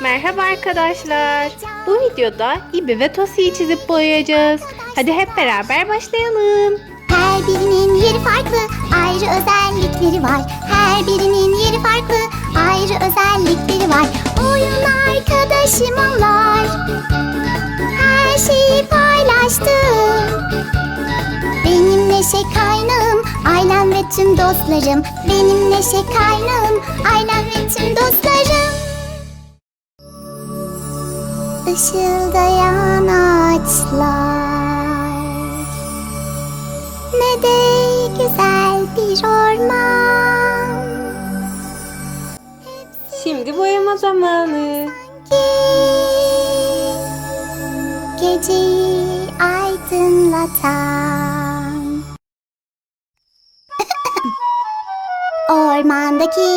Merhaba arkadaşlar. Bu videoda İbi ve Tosi'yi çizip boyayacağız. Hadi hep beraber başlayalım. Her birinin yeri farklı, ayrı özellikleri var. Her birinin yeri farklı, ayrı özellikleri var. Oyun arkadaşım onlar. Her şeyi paylaştım. Benim neşe kaynağım, ailem ve tüm dostlarım. Benim neşe kaynağım, ailem Işıldayan ağaçlar. Ne de güzel bir orman. Şimdi boyama zamanı. Geceyi aydınlatan. Ormandaki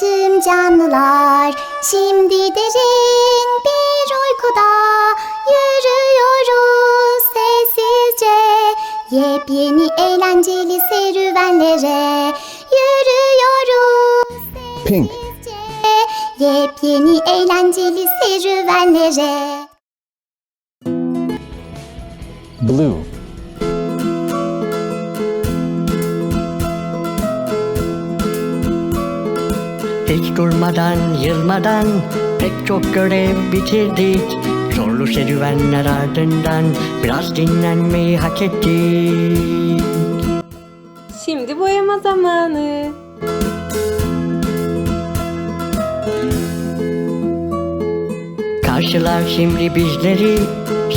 tüm canlılar Şimdi derin bir uykuda Yürüyoruz sessizce Yepyeni eğlenceli serüvenlere Yürüyoruz Pink. sessizce Yepyeni eğlenceli serüvenlere Blue. Hiç durmadan, yılmadan pek çok görev bitirdik. Zorlu serüvenler ardından biraz dinlenmeyi hak ettik. Şimdi boyama zamanı. Karşılar şimdi bizleri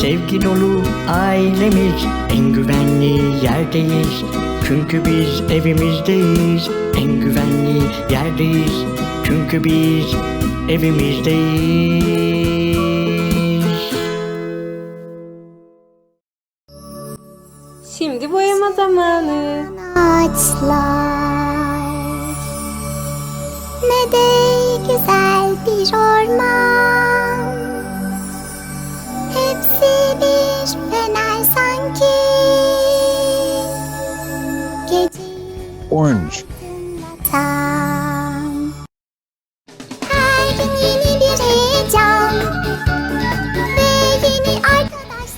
Sevgi dolu ailemiz En güvenli yerdeyiz Çünkü biz evimizdeyiz En güvenli yerdeyiz Çünkü biz evimizdeyiz Şimdi boyama zamanı. ağaçlar Ne de güzel bir orman Hepsi bir fener sanki Orange.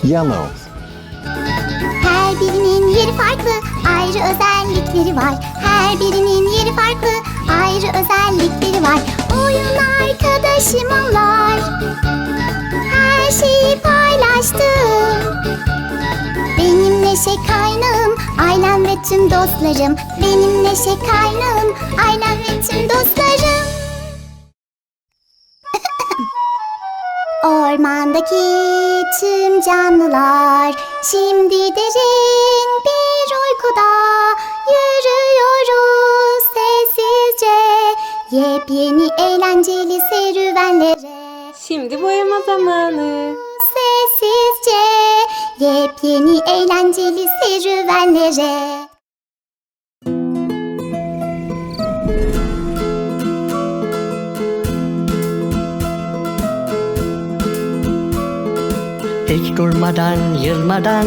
Yellow. Her birinin yeri farklı, ayrı özellikleri var. Her birinin yeri farklı, ayrı özellikleri var. Oyun arkadaşım onlar. Her şeyi paylaştım. Benim neşe kaynağım, ailem ve tüm dostlarım. Benim neşe kaynağım, ailem ve Ormandaki tüm canlılar şimdi derin bir uykuda yürüyoruz sessizce yepyeni eğlenceli serüvenlere Şimdi boyama zamanı. sessizce yepyeni eğlenceli serüvenlere Hiç durmadan, yılmadan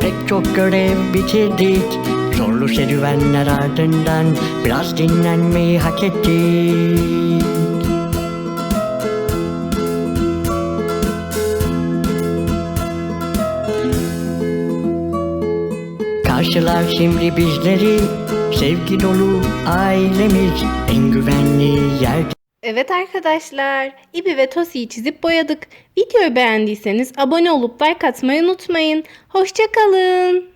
pek çok görev bitirdik. Zorlu serüvenler ardından biraz dinlenmeyi hak ettik. Karşılar şimdi bizleri sevgi dolu ailemiz en güvenli yerde. Evet arkadaşlar, İbi ve Tosi'yi çizip boyadık. Videoyu beğendiyseniz abone olup like atmayı unutmayın. Hoşçakalın.